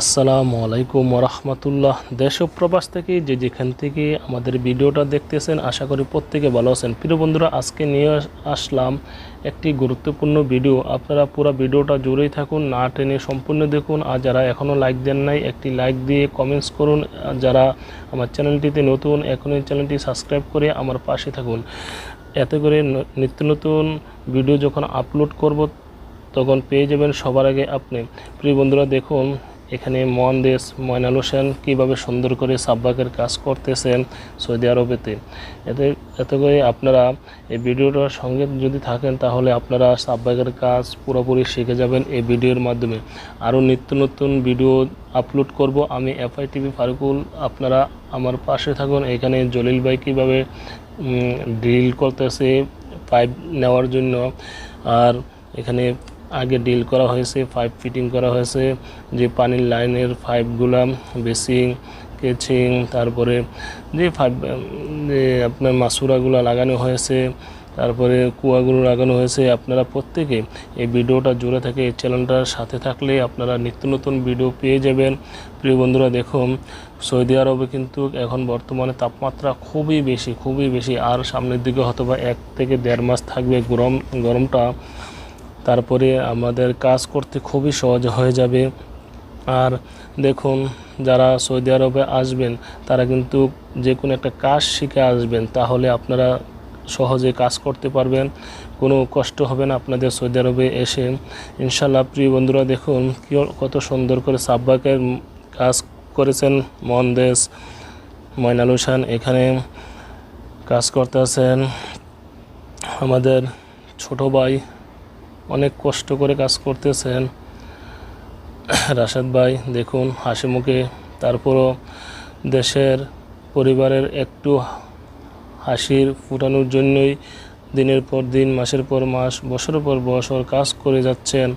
আসসালামু আলাইকুম রহমতুল্লাহ দেশ প্রবাস থেকে যে যেখান থেকে আমাদের ভিডিওটা দেখতেছেন, আশা করি প্রত্যেকে ভালো আছেন। প্রিয় বন্ধুরা, আজকে নিয়ে আসলাম একটি গুরুত্বপূর্ণ ভিডিও। আপনারা পুরো ভিডিওটা জুড়েই থাকুন, না টেনে সম্পূর্ণ দেখুন। আর যারা এখনও লাইক দেন নাই, একটি লাইক দিয়ে কমেন্টস করুন। যারা আমার চ্যানেলটিতে নতুন, এখনই চ্যানেলটি সাবস্ক্রাইব করে আমার পাশে থাকুন। এতে করে নিত্য নতুন ভিডিও যখন আপলোড করব, তখন পেয়ে যাবেন সবার আগে আপনি। প্রিয় বন্ধুরা, দেখুন এখানে মহানদেশ ময়নাল হোসেন কীভাবে সুন্দর করে সাব্বাকের কাজ করতেছেন সৌদি আরবেতে। এতে এতে করে আপনারা এই ভিডিওটার সঙ্গে যদি থাকেন তাহলে আপনারা সাব্বাকের কাজ পুরোপুরি শিখে যাবেন এই ভিডিওর মাধ্যমে। আরও নিত্য নতুন ভিডিও আপলোড করব আমি এফআই টিভি ফারুকুল, আপনারা আমার পাশে থাকুন। এখানে জলিল ভাই কীভাবে ড্রিল করতেছে পাইপ নেওয়ার জন্য। আর এখানে আগে ডিল করা হয়েছে পাইপ ফিটিং করা হয়েছে, যে পানির লাইনের পাইপগুলা বেসিং, কেচিং, তারপরে যে পাইপ যে আপনার মাসুরাগুলো লাগানো হয়েছে, তারপরে কুয়াগুলো লাগানো হয়েছে, আপনারা প্রত্যেকে এই ভিডিওটা জুড়ে থাকে এই চ্যানেলটার সাথে থাকলে আপনারা নিত্য নতুন ভিডিও পেয়ে যাবেন। প্রিয় বন্ধুরা, দেখুন, সৌদি আরবে কিন্তু এখন বর্তমানে তাপমাত্রা খুবই বেশি খুবই বেশি। আর সামনের দিকে হয়তো বা এক থেকে দেড় মাস থাকবে গরম, গরমটা। তারপরে আমাদের কাজ করতে খুবই সহজ হয়ে যাবে। আর দেখুন, যারা সৌদি আরবে আসবেন, তারা কিন্তু যে কোনো একটা কাজ শিখে আসবেন, তাহলে আপনারা সহজে কাজ করতে পারবেন। কোনো কষ্ট হবে না আপনাদের সৌদি আরবে এসে। ইনশাল্লাহ প্রিয় বন্ধুরা, দেখুন, কি কত সুন্দর করে সাব্বাকের কাজ করেছেন মন্দেশ ময়নাল হোসেন। এখানে কাজ করতেছেন আমাদের ছোট ভাই অনেক কষ্ট করে কাজ করতেছেন। রাশেদ ভাই, দেখুন, হাসি মুখে। তারপরও দেশের পরিবারের একটু হাসির ফুটানোর জন্যই দিনের পর দিন, মাসের পর মাস, বছরের পর বছর কাজ করে যাচ্ছেন।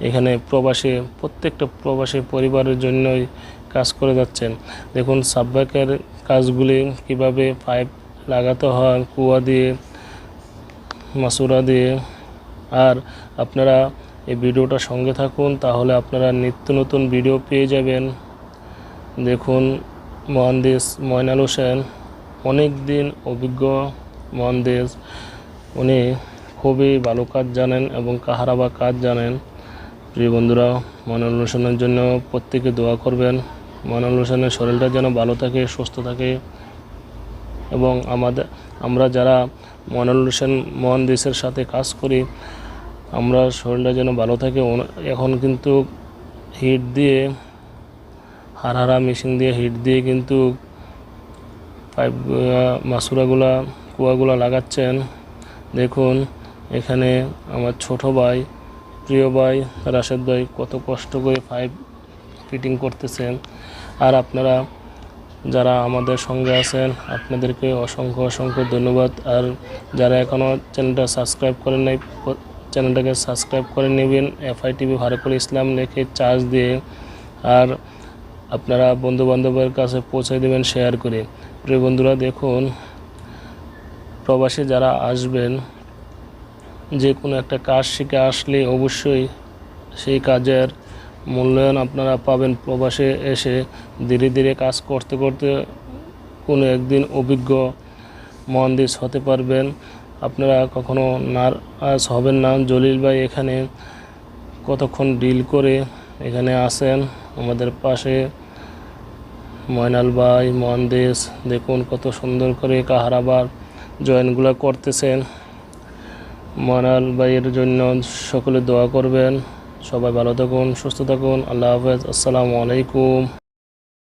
এখানে প্রবাসী, প্রত্যেকটা প্রবাসী পরিবারের জন্যই কাজ করে যাচ্ছেন। দেখুন, সাব্বাকের কাজগুলি কীভাবে পাইপ লাগাতে হয়, কুয়া দিয়ে, মাসুরা দিয়ে আর আপনারা এই ভিডিওটা সঙ্গে থাকুন, তাহলে আপনারা নিত্য নতুন ভিডিও পেয়ে যাবেন। দেখুন, মহানদেশ ময়নাল হোসেন অনেক দিন অভিজ্ঞ মহানদেশ। উনি খুবই ভালো কাজ জানেন এবং কাহারাবা কাজ জানেন। প্রিয় বন্ধুরা, ময়নাল হোসেনের জন্য প্রত্যেকে দোয়া করবেন। ময়নাল হোসেনের শরীরটা যেন ভালো থাকে, সুস্থ থাকে এবং আমাদের আমরা যারা ময়নাল হোসেন মহানদেশের সাথে কাজ করি আমরা শরীরটা যেন ভালো থাকে এখন কিন্তু হিট দিয়ে হারহারা মেশিন দিয়ে হিট দিয়ে কিন্তু পাইপ মাসুরাগুলা, কুয়াগুলা লাগাচ্ছেন। দেখুন, এখানে আমার ছোট ভাই, প্রিয় ভাই, রাশেদ ভাই কত কষ্ট করে পাইপ ফিটিং করতেছেন। আর আপনারা যারা আমাদের সঙ্গে আছেন, আপনাদেরকে অসংখ্য অসংখ্য ধন্যবাদ। আর যারা এখনও চ্যানেলটা সাবস্ক্রাইব করেন নাই চ্যানেলটাকে সাবস্ক্রাইব করে নেবেন। এফআই টিভি ভারকুল ইসলাম লিখে চার্জ দিয়ে আর আপনারা বন্ধু বান্ধবের কাছে পৌঁছে দেবেন শেয়ার করে। প্রিয় বন্ধুরা, দেখুন, প্রবাসী যারা আসবেন, যে কোনো একটা কাজ শিখে আসলে অবশ্যই সেই কাজের মূল্যায়ন আপনারা পাবেন। প্রবাসে এসে ধীরে ধীরে কাজ করতে করতে কোনো একদিন অভিজ্ঞ মহানদেশ হতে পারবেন। আপনারা কখনো নারাজ হবেন না। জলিল ভাই এখানে কতক্ষণ ডিল করে এখানে আসেন? আমাদের পাশে ময়নাল ভাই মহানদেশ দেখুন কত সুন্দর করে কাহারাবার জয়েনগুলো করতেছেন। ময়নাল ভাইয়ের জন্য সকলে দোয়া করবেন। সবাই ভালো থাকুন, সুস্থ থাকুন। আল্লাহ হাফেজ। আসসালামু আলাইকুম।